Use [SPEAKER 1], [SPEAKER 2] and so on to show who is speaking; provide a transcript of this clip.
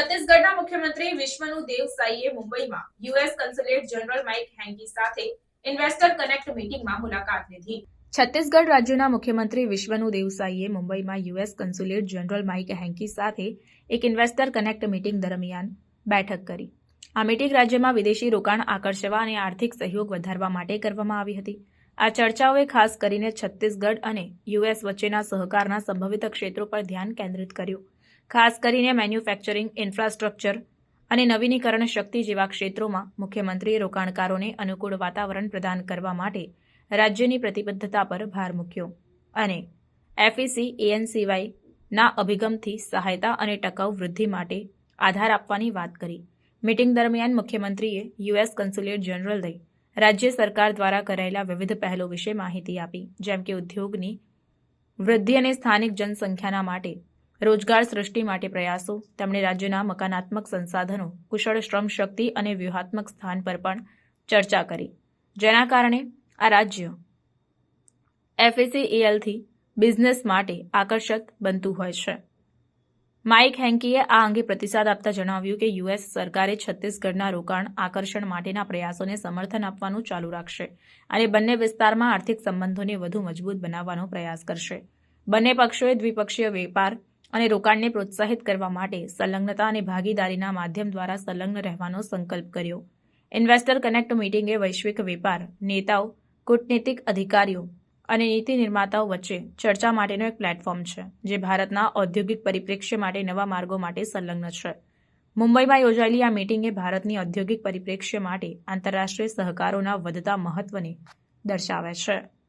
[SPEAKER 1] છત્તીસગઢના મુખ્યમંત્રી વિશ્વનુ દેવ મુંબઈમાં US consulate general Mike Hankey સાથે ઇન્વેસ્ટર કનેક્ટ મીટિંગમાં મુલાકાત લીધી. છત્તીસગઢ રાજ્યના મુખ્યમંત્રી વિશ્વનુ દેવસાઈએ મુંબઈમાં US consulate general Mike Hankey સાથે એક ઇન્વેસ્ટર કનેક્ટ મીટિંગ દરમિયાન બેઠક કરી. આ મીટિંગ રાજ્યમાં વિદેશી રોકાણ આકર્ષવા અને આર્થિક સહયોગ વધારવા માટે કરવામાં આવી હતી. આ ચર્ચાઓએ ખાસ કરીને છત્તીસગઢ અને યુએસ વચ્ચેના સહકારના સંભવિત ક્ષેત્રો પર ધ્યાન કેન્દ્રિત કર્યું. ખાસ કરીને મેન્યુફેક્ચરિંગ ઇન્ફ્રાસ્ટ્રક્ચર અને નવીનીકરણ શક્તિ જેવા ક્ષેત્રોમાં મુખ્યમંત્રીએ રોકાણકારોને અનુકૂળ વાતાવરણ પ્રદાન કરવા માટે રાજ્યની પ્રતિબદ્ધતા પર ભાર મૂક્યો અને એફઈસી એએનસીવાય ના અભિગમથી સહાયતા અને ટકાઉ વૃદ્ધિ માટે આધાર આપવાની વાત કરી. મિટિંગ દરમિયાન મુખ્યમંત્રીએ યુએસ કન્સ્યુલેટ દઈ રાજ્ય સરકાર દ્વારા કરાયેલા વિવિધ પહેલો વિશે માહિતી આપી, જેમ કે ઉદ્યોગની વૃદ્ધિ અને સ્થાનિક જનસંખ્યાના માટે રોજગાર સૃષ્ટિ માટે પ્રયાસો. તેમણે રાજ્યના મકાનાત્મક સંસાધનો, કુશળ શ્રમ શક્તિ અને વ્યૂહાત્મક સ્થાન પર પણ ચર્ચા કરી. જેના કારણે આ રાજ્ય એફએસીએલથી બિઝનેસ માટે આકર્ષક બનતું હોય છે. માઇક હેન્કીએ આ અંગે પ્રતિસાદ આપતા જણાવ્યું કે યુએસ સરકારે છત્તીસગઢના રોકાણ આકર્ષણ માટેના પ્રયાસોને સમર્થન આપવાનું ચાલુ રાખશે અને બંને વિસ્તારમાં આર્થિક સંબંધોને વધુ મજબૂત બનાવવાનો પ્રયાસ કરશે. બંને પક્ષોએ દ્વિપક્ષીય વેપાર અને રોકાણને પ્રોત્સાહિત કરવા માટે સંલગ્નતા અને ભાગીદારીના માધ્યમ દ્વારા સંલગ્ન રહેવાનો સંકલ્પ કર્યો. ઇન્વેસ્ટર કનેક્ટ મીટિંગે વૈશ્વિક વેપાર, નેતાઓ, કૂટનીતિક અધિકારીઓ અને નીતિ નિર્માતાઓ વચ્ચે ચર્ચા માટેનો એક પ્લેટફોર્મ છે, જે ભારતના ઔદ્યોગિક પરિપ્રેક્ષ્ય માટે નવા માર્ગો માટે સંલગ્ન છે. મુંબઈમાં યોજાયેલી આ મીટિંગે ભારતની ઔદ્યોગિક પરિપ્રેક્ષ્ય માટે આંતરરાષ્ટ્રીય સહકારોના વધતા મહત્વને દર્શાવે છે.